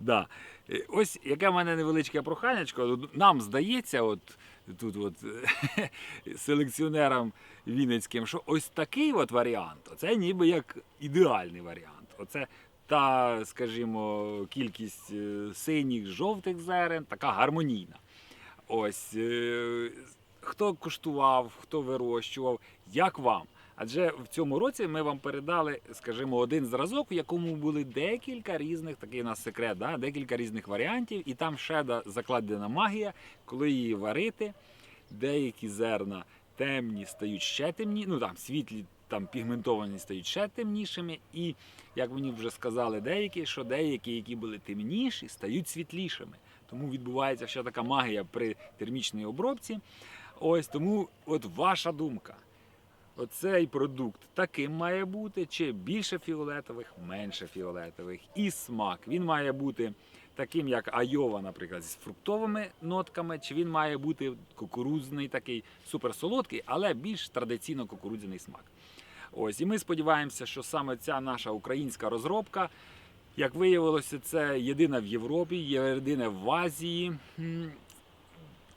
Да. Е, Ось яке в мене невеличке проханячко. Нам здається, от тут от селекціонерам вінницьким, що ось такий от варіант, це ніби як ідеальний варіант. Оце та, скажімо, кількість е, синіх, жовтих зерен, така гармонійна. Ось е, хто куштував, хто вирощував, як вам? Адже в цьому році ми вам передали, скажімо, один зразок, в якому були декілька різних, такий у нас секрет, да? декілька різних варіантів, і там ще закладена магія, коли її варити, деякі зерна темні стають ще темні, ну там світлі, там пігментовані стають ще темнішими. І як мені вже сказали деякі, що деякі, які були темніші, стають світлішими. Тому відбувається ще така магія при термічній обробці. Ось тому, от ваша думка. Оцей продукт таким має бути, чи більше фіолетових, менше фіолетових. І смак. Він має бути таким, як Айова, наприклад, з фруктовими нотками, чи він має бути кукурудзний, такий суперсолодкий, але більш традиційно кукурудзяний смак. Ось, і ми сподіваємося, що саме ця наша українська розробка, як виявилося, це єдина в Європі, єдина в Азії,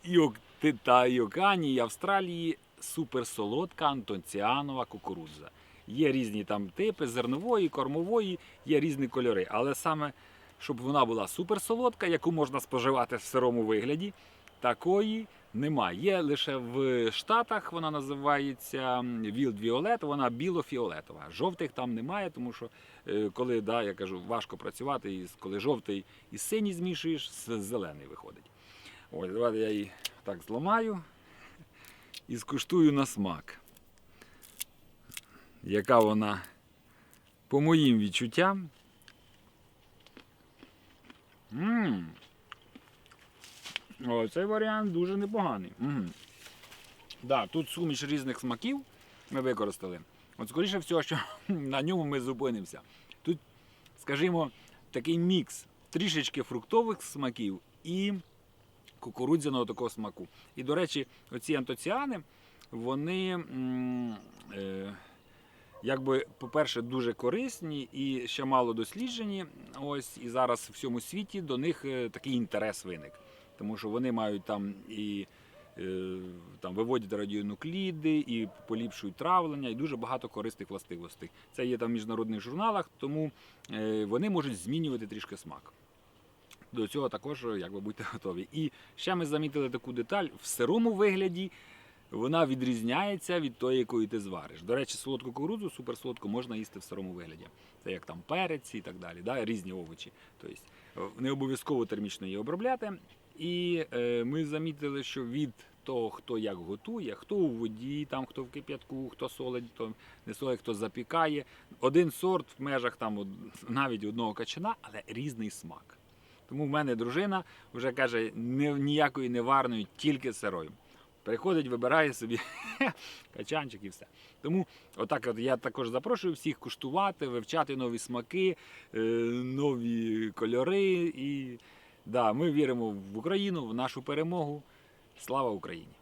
і Ок- та і Океанії, і Австралії суперсолодка антонціанова кукурудза. Є різні там типи зернової, кормової, є різні кольори. Але саме щоб вона була суперсолодка, яку можна споживати в сирому вигляді, такої немає. Є лише в Штатах, вона називається Wild Violet, вона біло-фіолетова. Жовтих там немає, тому що е, коли да, я кажу, важко працювати, і коли жовтий і синій змішуєш, зелений виходить. Ось, давайте я її так зламаю і скуштую на смак. Яка вона по моїм відчуттям. Мм. О, цей варіант дуже непоганий. Мгм. Да, тут суміш різних смаків ми використали. От скоріше всього, що на ньому ми зупинимося. Тут, скажімо, такий мікс трішечки фруктових смаків і кукурудзяного такого смаку. І, до речі, оці антоціани, вони, е, якби, по-перше, дуже корисні і ще мало досліджені. Ось, і зараз в всьому світі до них е, такий інтерес виник. Тому що вони мають там і е, там, виводять радіонукліди, і поліпшують травлення, і дуже багато корисних властивостей. Це є там в міжнародних журналах, тому вони можуть змінювати трішки смак. До цього також якби будьте готові. І ще ми замітили таку деталь: в сирому вигляді вона відрізняється від тої, якої ти звариш. До речі, солодку кукурудзу, суперсолодку можна їсти в сирому вигляді. Це як там перець і так далі, да? різні овочі. Тобто не обов'язково термічно її обробляти. І е, ми замітили, що від того, хто як готує, хто у воді, там, хто в кип'ятку, хто солить, хто не солить, хто запікає. Один сорт в межах там навіть одного качана, але різний смак. Тому в мене дружина вже каже, «Ні- ніякої неварної, тільки сирою. Приходить, вибирає собі качанчик і все. Тому отак от я також запрошую всіх куштувати, вивчати нові смаки, е, нові кольори. І да, ми віримо в Україну, в нашу перемогу. Слава Україні!